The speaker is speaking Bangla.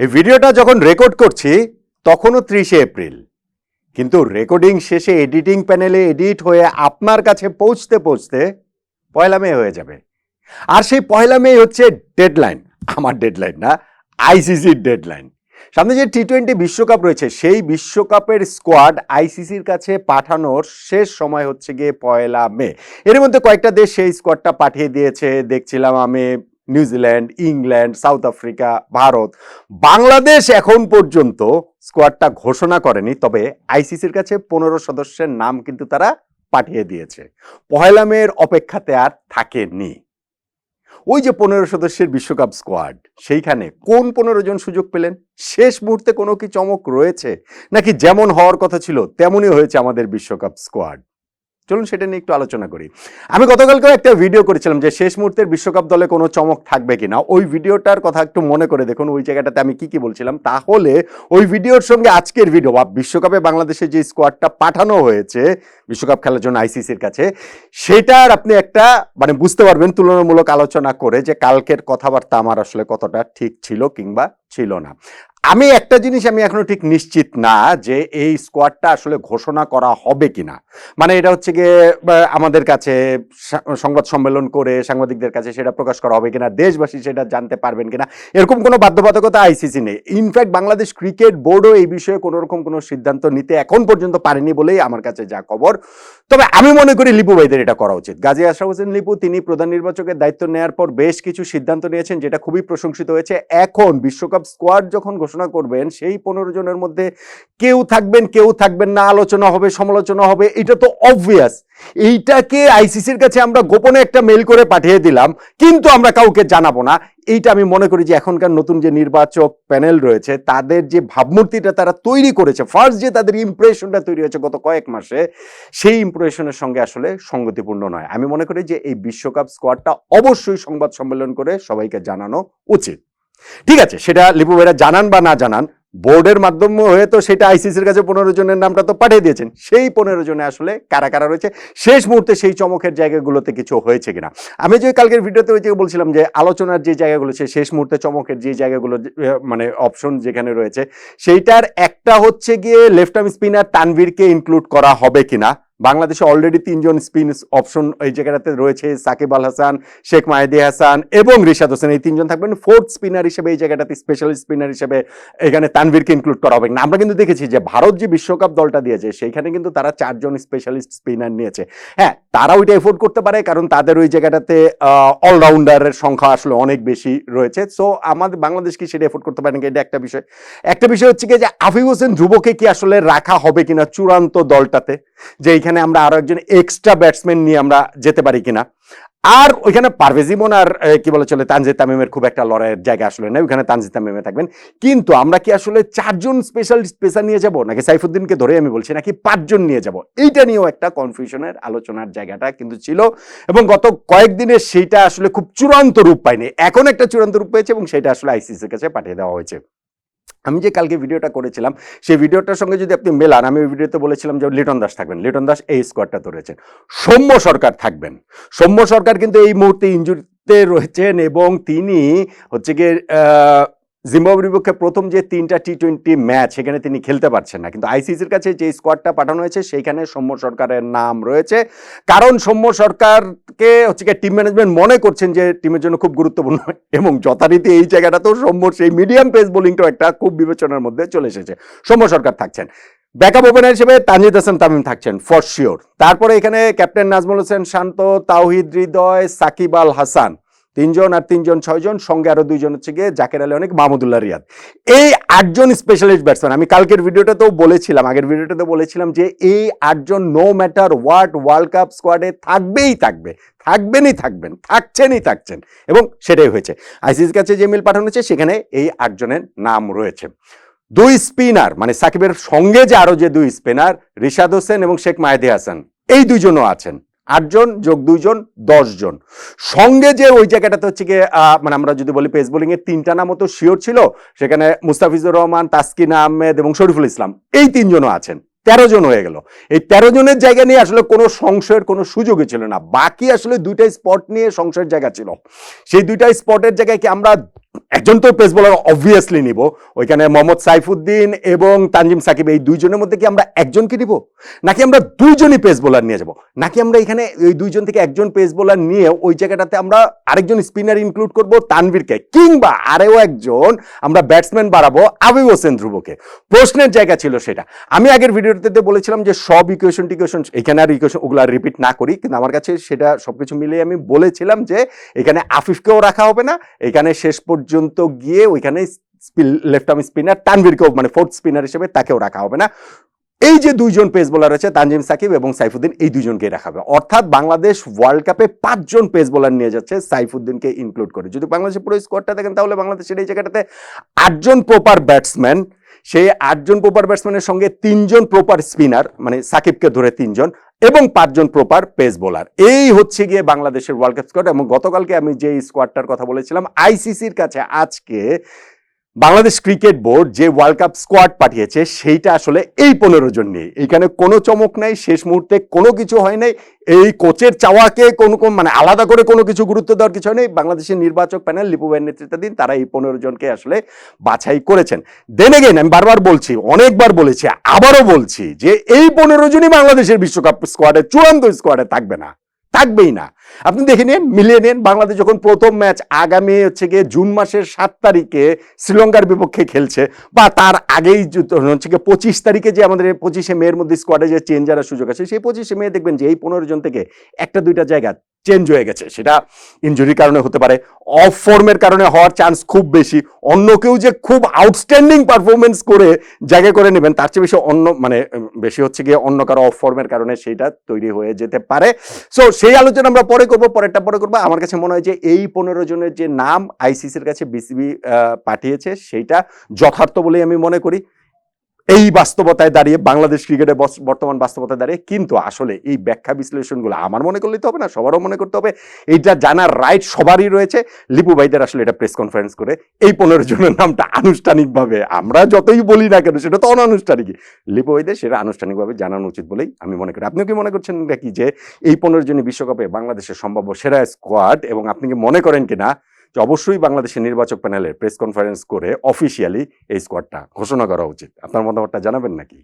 এই ভিডিওটা যখন রেকর্ড করছি, তখনও ত্রিশে এপ্রিল। কিন্তু রেকর্ডিং শেষে এডিটিং প্যানেলে এডিট হয়ে আপনার কাছে পৌঁছতে পৌঁছতে পয়লা মে হয়ে যাবে। আর সেই পয়লা মে হচ্ছে ডেডলাইন। আমার ডেডলাইন না আইসিসির ডেডলাইন। সামনে যে টি টোয়েন্টি বিশ্বকাপ রয়েছে, সেই বিশ্বকাপের স্কোয়াড আইসিসির কাছে পাঠানোর শেষ সময় হচ্ছে গিয়ে পয়লা মে। এর মধ্যে কয়েকটা দেশ সেই স্কোয়াডটা পাঠিয়ে দিয়েছে। দেখছিলাম আমি New Zealand England South Africa Bharat Bangladesh এখন পর্যন্ত স্কোয়াডটা ঘোষণা করেনি, তবে আইসিসির কাছে পনেরো সদস্যের নাম কিন্তু তারা পাঠিয়ে দিয়েছে। পহেলা মেয়ের অপেক্ষাতে আর থাকেনি। ওই যে পনেরো সদস্যের বিশ্বকাপ স্কোয়াড সেইখানে কোন পনেরো জন সুযোগ পেলেন? শেষ মুহূর্তে কোনো কি চমক রয়েছে? নাকি যেমন হওয়ার কথা ছিল, তেমনই হয়েছে আমাদের বিশ্বকাপ স্কোয়াড চলুন সেটা নিয়ে একটু আলোচনা করি। আমি গতকালকেও একটা ভিডিও করেছিলাম যে শেষ মুহূর্তের বিশ্বকাপ দলে কোনো চমক থাকবে কি না ওই ভিডিওটার কথা একটু মনে করে দেখুন ওই জায়গাটাতে আমি কি কি বলছিলাম। তাহলে ওই ভিডিওর সঙ্গে আজকের ভিডিও বা বিশ্বকাপে বাংলাদেশে যে স্কোয়াডটা পাঠানো হয়েছে, বিশ্বকাপ খেলার জন্য আইসিসির কাছে, সেটার আপনি একটা মানে বুঝতে পারবেন, তুলনামূলক আলোচনা করে যে কালকের কথাবার্তা আমার আসলে কতটা ঠিক ছিল কিংবা ছিল না। আমি একটা জিনিস আমি এখনও ঠিক নিশ্চিত না যে এই স্কোয়াডটা আসলে ঘোষণা করা হবে কিনা। মানে এটা হচ্ছে গিয়ে আমাদের কাছে সংবাদ সম্মেলন করে সাংবাদিকদের কাছে সেটা প্রকাশ করা হবে কিনা, দেশবাসী সেটা জানতে পারবেন কিনা, এরকম কোনো বাধ্যবাধকতা আইসিসি নেই। ইনফ্যাক্ট বাংলাদেশ ক্রিকেট বোর্ডও এই বিষয়ে কোনো রকম কোনো সিদ্ধান্ত নিতে এখন পর্যন্ত পারেনি বলেই আমার কাছে যা খবর। তবে আমি মনে করি লিপু ভাইদের এটা করা উচিত। গাজী আশরাফ হোসেন লিপু, তিনি প্রধান নির্বাচকের দায়িত্ব নেওয়ার পর বেশ কিছু সিদ্ধান্ত নিয়েছেন, যেটা খুবই প্রশংসিত হয়েছে। এখন বিশ্বকাপ স্কোয়াড যখন ঘোষণা করবেন, সেই পনেরো জনের মধ্যে কেউ থাকবেন কেউ থাকবেন না, আলোচনা হবে, সমালোচনা হবে, এটা তো অবভিয়াস এইটাকে আইসিসির কাছে আমরা গোপনে একটা মেল করে পাঠিয়ে দিলাম, কিন্তু আমরা কাউকে জানাব না। এইটা আমি মনে করি যে এখনকার নতুন যে নির্বাচক প্যানেল রয়েছে, তাদের যে ভাবমূর্তিটা তারা তৈরি করেছে ফার্স্ট যে তাদের ইমপ্রেশনটা তৈরি হয়েছে গত কয়েক মাসে, সেই ইমপ্রেশনের সঙ্গে আসলে সঙ্গতিপূর্ণ নয়। আমি মনে করি যে এই বিশ্বকাপ স্কোয়াডটা অবশ্যই সংবাদ সম্মেলন করে সবাইকে জানানো উচিত। ঠিক আছে, সেটা লিপু ভাইরা জানান বা না জানান, বোর্ডের মাধ্যমে হয়ে তো সেটা আইসিসির কাছে পনেরো জনের নামটা তো পাঠিয়ে দিয়েছেন। সেই পনেরো জনে আসলে কারা কারা রয়েছে, শেষ মুহূর্তে সেই চমকের জায়গাগুলোতে কিছু হয়েছে কিনা। আমি যে কালকের ভিডিওতে ওই বলছিলাম যে আলোচনার যে জায়গাগুলো সে শেষ মুহূর্তে চমকের যে জায়গাগুলো মানে অপশন যেখানে রয়েছে, সেইটার একটা হচ্ছে গিয়ে লেফট আর্ম স্পিনার তানভীরকে ইনক্লুড করা হবে কিনা। বাংলাদেশে অলরেডি তিনজন স্পিন অপশন এই জায়গাটাতে রয়েছে, সাকিব আল হাসান, শেখ মাহেদি হাসান এবং রিশাদ হোসেন। এই তিনজন থাকবেন ফোর্থ স্পিনার হিসেবে এই জায়গাটাতে স্পেশাল স্পিনার হিসেবে এখানে তানভীরকে ইনক্লুড করা হবে। না আমরা কিন্তু দেখেছি যে ভারত যে বিশ্বকাপ দলটা দিয়েছে, সেইখানে কিন্তু তারা চারজন স্পেশালিস্ট স্পিনার নিয়েছে। হ্যাঁ তারা ওইটা এফোর্ড করতে পারে কারণ তাদের ওই জায়গাটাতে অলরাউন্ডারের সংখ্যা আসলে অনেক বেশি রয়েছে। সো আমাদের বাংলাদেশ কি সেটা এফোর্ড করতে পারে নাকি? এটা একটা বিষয়। একটা বিষয় হচ্ছে কি যে আফিফ হোসেন ধ্রুবকে কি আসলে রাখা হবে কিনা চূড়ান্ত দলটাতে? যে এইখানে আমরা আরও একজন এক্সট্রা ব্যাটসম্যান নিয়ে আমরা যেতে পারি কিনা। আর ওইখানে পারভেজ ইমন আর কি বলে চলে, তানজিদ তামিমের খুব একটা লড়াইয়ের জায়গা আসলে নেই। ওইখানে তানজিদ তামিমে থাকবেন। কিন্তু আমরা কি আসলে চারজন স্পেশাল স্পেশাল নিয়ে যাব? নাকি সাইফুদ্দিনকে ধরে আমি বলছি, নাকি পাঁচজন নিয়ে যাব? এইটা নিয়েও একটা কনফিউশনের আলোচনার জায়গাটা কিন্তু ছিল। এবং গত কয়েকদিনে সেইটা আসলে খুব চূড়ান্ত রূপ পায়নি। এখন একটা চূড়ান্ত রূপ পেয়েছে এবং সেটা আসলে আইসিসির কাছে পাঠিয়ে দেওয়া হয়েছে। আমি যে কালকে ভিডিওটা করেছিলাম, সেই ভিডিওটার সঙ্গে যদি আপনি মেলান, আমি ওই ভিডিওতে বলেছিলাম যে লিটন দাস থাকবেন। লিটন দাস এই স্কোয়াডটা ধরেছেন। সৌম্য সরকার থাকবেন। সৌম্য সরকার কিন্তু এই মুহূর্তে ইঞ্জুরিতে রয়েছেন এবং তিনি হচ্ছে গিয়ে জিম্বাবুয়ের বিপক্ষে প্রথম যে তিনটা টি টোয়েন্টি ম্যাচ সেখানে তিনি খেলতে পারছেন না। কিন্তু আইসিসির কাছে যে স্কোয়াডটা পাঠানো হয়েছে সেইখানে সৌম্য সরকারের নাম রয়েছে। কারণ সৌম্য সরকারকে হচ্ছে গিয়ে টিম ম্যানেজমেন্ট মনে করছেন যে টিমের জন্য খুব গুরুত্বপূর্ণ এবং যথারীতি এই জায়গাটাতেও সৌম্য সেই মিডিয়াম পেস বোলিংটাও একটা খুব বিবেচনার মধ্যে চলে এসেছে। সৌম্য সরকার থাকছেন। ব্যাকআপ ওপেনার হিসেবে তানজিদ হাসান তামিম থাকছেন ফর শিওর তারপরে এখানে ক্যাপ্টেন নাজমুল হোসেন, শান্ত, তাওহিদ হৃদয়, সাকিব আল হাসান। তিনজন আর তিনজন, ছয়জন, সঙ্গে আরও দুইজন হচ্ছে গিয়ে জাকের আলী অনেক, মাহমুদুল্লাহ রিয়াদ। এই আটজন স্পেশালিস্ট ব্যাটসম্যান আমি কালকের ভিডিওটাতেও বলেছিলাম, আগের ভিডিওটাতে বলেছিলাম যে এই আটজন no matter what world cup স্কোয়াডে থাকবেই থাকবে, থাকবেনই থাকবেন, থাকছেনই থাকছেন, এবং সেটাই হয়েছে। আইসিসির কাছে যে মিল পাঠানো হয়েছে, সেখানে এই আটজনের নাম রয়েছে। দুই স্পিনার মানে সাকিবের সঙ্গে যে আরও যে দুই স্পিনার রিশাদ হোসেন এবং শেখ মাহেদি হাসান, এই দুজনও আছেন। আটজন যোগ দুইজন জন সঙ্গে যে ওই জায়গাটাতে হচ্ছে গিয়ে মানে আমরা যদি বলি পেস বোলিং এর তিনটা নাম তো শিওর ছিল, সেখানে মুস্তাফিজুর রহমান, তাসকিন আহমেদ এবং শরীফুল ইসলাম, এই তিনজনও আছেন। তেরো জন হয়ে গেল। এই তেরো জনের জায়গা নিয়ে আসলে কোনো সংশয়ের কোনো সুযোগই ছিল না। বাকি আসলে দুইটা স্পট নিয়ে সংশয়ের জায়গা ছিল। সেই দুইটা স্পটের জায়গায় কি আমরা একজন তো পেস বোলার অবভিয়াসলি নিব। ওইখানে মোহাম্মদ সাইফুদ্দিন এবং তানজিম সাকিব, এই দুইজনের মধ্যে কি আমরা একজনকে নিব? নাকি আমরা দুইজনই পেস বোলার নিয়ে যাব? নাকি আমরা এখানে ওই দুইজন থেকে একজন পেস বোলার নিয়ে ওই জায়গাটাতে আমরা আরেকজন স্পিনার ইনক্লুড করব, তানভীরকে? কিংবা আরেও একজন আমরা ব্যাটসম্যান বাড়াবো, আবিব হোসেন ধ্রুবকে। প্রশ্নের জায়গা ছিল সেটা। আমি আগের ভিডিওতে বলেছিলাম যে সব ইকুয়েশন টিকুয়েশন, এখানে আর ইকুয়েশন ওগুলো রিপিট না করি, কিন্তু আমার কাছে সেটা সবকিছু মিলিয়ে আমি বলেছিলাম যে এখানে আফিফকেও রাখা হবে না, এখানে শেষ পর্যন্ত গিয়ে ওইখানে লেফট আর্ম স্পিনার তানভীরকেও মানে ফোর্থ স্পিনার হিসেবে তাকেও রাখা হবে না। এই যে দুইজন পেস বোলার আছে তানজিম সাকিব এবং সাইফুদ্দিন, এই দুজনকে রাখা হবে। অর্থাৎ বাংলাদেশ ওয়ার্ল্ড কাপে পাঁচজন পেস বোলার নিয়ে যাচ্ছে সাইফুদ্দিনকে ইনক্লুড করে। যদি বাংলাদেশের পুরো স্কোয়াডটা দেখেন, তাহলে বাংলাদেশের এই জায়গাটাতে আটজন প্রপার ব্যাটসম্যান সেই আটজন প্রপার ব্যাটসম্যানের সঙ্গে তিনজন প্রপার স্পিনার মানে সাকিবকে ধরে তিনজন এবং পাঁচজন প্রপার পেস বোলার এই হচ্ছে গিয়ে বাংলাদেশের ওয়ার্ল্ড কাপ স্কোয়াড এবং গতকালকে আমি যে স্কোয়াডটার কথা বলেছিলাম আইসিসির কাছে আজকে বাংলাদেশ ক্রিকেট বোর্ড যে ওয়ার্ল্ড কাপ স্কোয়াড পাঠিয়েছে, সেইটা আসলে এই পনেরো জন নিয়ে। এখানে কোনো চমক নাই, শেষ মুহূর্তে কোনো কিছু হয় নাই। এই কোচের চাওয়াকে কোনো কোন মানে আলাদা করে কোনো কিছু গুরুত্ব দেওয়ার কিছু নেই। বাংলাদেশের নির্বাচক প্যানেল লিপুবাইয়ের নেতৃত্বাধীন তারা এই পনেরো জনকে আসলে বাছাই করেছেন। দেন এগেন আমি বারবার বলছি, অনেকবার বলেছি, আবারও বলছি যে এই পনেরো জনই বাংলাদেশের বিশ্বকাপ স্কোয়াডে চূড়ান্ত স্কোয়াডে থাকবে না। থাকবেই না। আপনি দেখে নিন, মিলিয়ে নিন, বাংলাদেশ যখন প্রথম ম্যাচ আগামী হচ্ছে গিয়ে জুন মাসের সাত তারিখে শ্রীলঙ্কার বিপক্ষে খেলছে, বা তার আগেই হচ্ছে গিয়ে পঁচিশ তারিখে যে আমাদের পঁচিশে মেয়ের মধ্যে স্কোয়াডে যে চেঞ্জ আনার সুযোগ আছে, সেই পঁচিশে মে দেখবেন যে এই পনেরো জন থেকে একটা দুইটা জায়গা চেঞ্জ হয়ে গেছে। সেটা ইনজুরির কারণে হতে পারে অফ ফর্মের কারণে হওয়ার চান্স খুব বেশি। অন্য কেউ যে খুব আউটস্ট্যান্ডিং পারফরমেন্স করে জায়গা করে নেবেন, তার চেয়ে বেশি অন্য মানে বেশি হচ্ছে গিয়ে অন্য কারও অফ ফর্মের কারণে সেইটা তৈরি হয়ে যেতে পারে। সো সেই আলোচনা আমরা পরে করব, পরেরটা পরে করব। আমার কাছে মনে হয় যে এই পনেরো জনের যে নাম আইসিসির কাছে বিসিবি পাঠিয়েছে, সেইটা যথার্থ বলেই আমি মনে করি। এই বাস্তবতায় দাঁড়িয়ে, বাংলাদেশ ক্রিকেটের বর্তমান বাস্তবতায় দাঁড়িয়ে, কিন্তু আসলে এই ব্যাখ্যা বিশ্লেষণগুলো আমার মনে করলে তো হবে না, সবারও মনে করতে হবে। এইটা জানার রাইট সবারই রয়েছে। লিপু ভাইদের আসলে এটা প্রেস কনফারেন্স করে এই পনেরো জনের নামটা আনুষ্ঠানিকভাবে আমরা যতই বলি না কেন, সেটা তো অনানুষ্ঠানিকই লিপু ভাইদের সেটা আনুষ্ঠানিকভাবে জানানো উচিত বলেই আমি মনে করি। আপনিও কি মনে করছেন নাকি যে এই পনেরো জনই বিশ্বকাপে বাংলাদেশের সম্ভাব্য সেরা স্কোয়াড এবং আপনি কি মনে করেন কিনা? যে অবশ্যই বাংলাদেশের নির্বাচক প্যানেলের প্রেস কনফারেন্স করে অফিসিয়ালি এই স্কোয়াডটা ঘোষণা করা উচিত। আপনার মতামতটা জানাবেন নাকি?